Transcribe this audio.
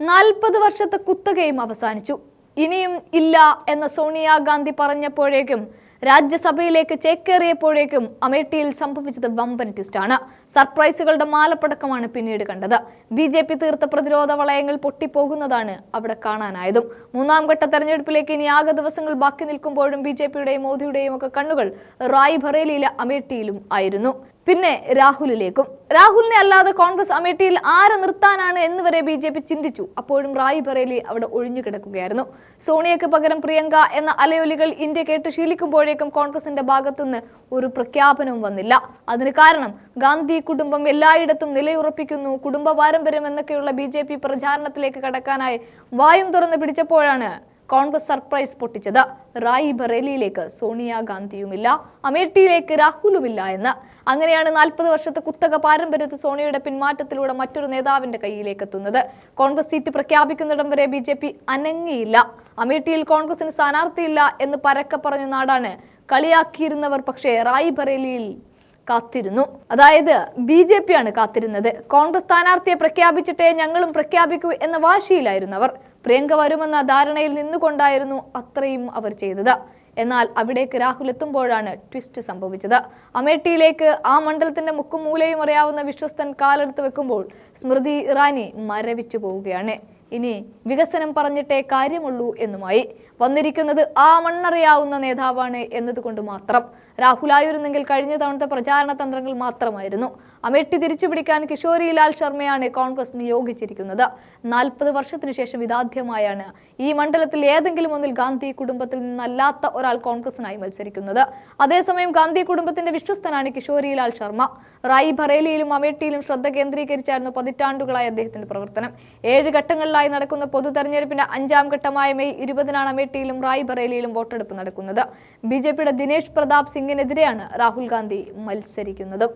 നാൽപ്പത് വർഷത്തെ കുത്തകയും അവസാനിച്ചു. ഇനിയും ഇല്ല എന്ന സോണിയാഗാന്ധി പറഞ്ഞപ്പോഴേക്കും രാജ്യസഭയിലേക്ക് ചേക്കേറിയപ്പോഴേക്കും അമേഠിയിൽ സംഭവിച്ചത് വമ്പൻ ട്വിസ്റ്റാണ് സർപ്രൈസുകളുടെ മാലപ്പടക്കമാണ് പിന്നീട് കണ്ടത്. ബി ജെ പി തീർത്ത പ്രതിരോധ വളയങ്ങൾ പൊട്ടിപ്പോകുന്നതാണ് അവിടെ കാണാനായതും. മൂന്നാം ഘട്ട തെരഞ്ഞെടുപ്പിലേക്ക് ഇനി ആകെ ദിവസങ്ങൾ ബാക്കി നിൽക്കുമ്പോഴും ബി ജെ പിയുടെയും മോദിയുടെയും ഒക്കെ കണ്ണുകൾ റായ് ബറേലിയിലെ അമേഠിയിലും ആയിരുന്നു. പിന്നെ രാഹുലിലേക്കും. രാഹുലിനെ അല്ലാതെ കോൺഗ്രസ് അമേഠിയിൽ ആരെ നിർത്താനാണ് എന്ന് വരെ ബി ജെ പി ചിന്തിച്ചു. അപ്പോഴും റായ് ബറേലി അവിടെ ഒഴിഞ്ഞു കിടക്കുകയായിരുന്നു. സോണിയക്ക് പകരം പ്രിയങ്ക എന്ന അലയൊലികൾ ഇന്ത്യ കേട്ട് ശീലിക്കുമ്പോഴേക്കും കോൺഗ്രസിന്റെ ഭാഗത്തുനിന്ന് ഒരു പ്രഖ്യാപനവും വന്നില്ല. അതിന് കാരണം ഗാന്ധി കുടുംബം എല്ലായിടത്തും നിലയുറപ്പിക്കുന്നു. കുടുംബ പാരമ്പര്യം എന്നൊക്കെയുള്ള ബി ജെ പി പ്രചാരണത്തിലേക്ക് കടക്കാനായി വായും തുറന്നു പിടിച്ചപ്പോഴാണ് കോൺഗ്രസ് സർപ്രൈസ് പൊട്ടിച്ചത്. റായി ബറേലിയിലേക്ക് സോണിയാഗാന്ധിയുമില്ല അമേഠിയിലേക്ക് രാഹുലുമില്ല എന്ന്. അങ്ങനെയാണ് നാൽപ്പത് വർഷത്തെ കുത്തക പാരമ്പര്യത്തെ സോണിയയുടെ പിന്മാറ്റത്തിലൂടെ മറ്റൊരു നേതാവിന്റെ കയ്യിലേക്ക് എത്തുന്നത്. കോൺഗ്രസ് സീറ്റ് പ്രഖ്യാപിക്കുന്നിടം വരെ ബി ജെ പി അനങ്ങിയില്ല. അമേഠിയിൽ കോൺഗ്രസിന് സ്ഥാനാർത്ഥിയില്ല എന്ന് പരക്കെ പറഞ്ഞ നാടാണ് കളിയാക്കിയിരുന്നവർ. പക്ഷേ റായി ബറേലിയിൽ കാത്തിരുന്നു. അതായത് ബി ജെ പി ആണ് കാത്തിരുന്നത്. കോൺഗ്രസ് സ്ഥാനാർത്ഥിയെ പ്രഖ്യാപിച്ചിട്ടേ ഞങ്ങളും പ്രഖ്യാപിക്കൂ എന്ന വാശിയിലായിരുന്നു അവർ പ്രിയങ്ക വരുമെന്ന ധാരണയിൽ നിന്നുകൊണ്ടായിരുന്നു അത്രയും അവർ ചെയ്തത്. എന്നാൽ അവിടേക്ക് രാഹുൽ എത്തുമ്പോഴാണ് ട്വിസ്റ്റ് സംഭവിച്ചത്. അമേഠിയിലേക്ക് ആ മണ്ഡലത്തിന്റെ മുക്കും മൂലയും അറിയാവുന്ന വിശ്വസ്തൻ കാലെടുത്ത് വെക്കുമ്പോൾ സ്മൃതി ഇറാനി മരവിച്ചു പോവുകയാണ്. ഇനി വികസനം പറഞ്ഞിട്ടേ കാര്യമുള്ളൂ എന്നുമായി. വന്നിരിക്കുന്നത് ആ മണ്ണറിയാവുന്ന നേതാവാണ് എന്നതുകൊണ്ട് മാത്രം. രാഹുലായിരുന്നെങ്കിൽ കഴിഞ്ഞ തവണത്തെ പ്രചാരണ തന്ത്രങ്ങൾ മാത്രമായിരുന്നു. അമേഠി തിരിച്ചുപിടിക്കാൻ കിഷോരിലാൽ ശർമ്മയാണ് കോൺഗ്രസ് നിയോഗിച്ചിരിക്കുന്നത്. നാൽപ്പത് വർഷത്തിനു ശേഷം ഇതാദ്യമായാണ് ഈ മണ്ഡലത്തിൽ ഏതെങ്കിലും ഒന്നിൽ ഗാന്ധി കുടുംബത്തിൽ നിന്നല്ലാത്ത ഒരാൾ കോൺഗ്രസിനായി മത്സരിക്കുന്നത്. അതേസമയം ഗാന്ധി കുടുംബത്തിന്റെ വിശ്വസ്തനാണ് കിഷോരിലാൽ ശർമ്മ. റായി ബറേലിയിലും അമേഠിയിലും ശ്രദ്ധ കേന്ദ്രീകരിച്ചായിരുന്നു പതിറ്റാണ്ടുകളായി അദ്ദേഹത്തിന്റെ പ്രവർത്തനം. ഏഴ് ഘട്ടങ്ങളിലായി നടക്കുന്ന പൊതു തെരഞ്ഞെടുപ്പിന്റെ അഞ്ചാം ഘട്ടമായ മെയ് ഇരുപതിനാണ് അമേഠിയിലും റായ് ബറേലിയിലും വോട്ടെടുപ്പ് നടക്കുന്നത്. ബി ദിനേശ് പ്രതാപ് സിംഗിനെതിരെയാണ് രാഹുൽ ഗാന്ധി മത്സരിക്കുന്നത്.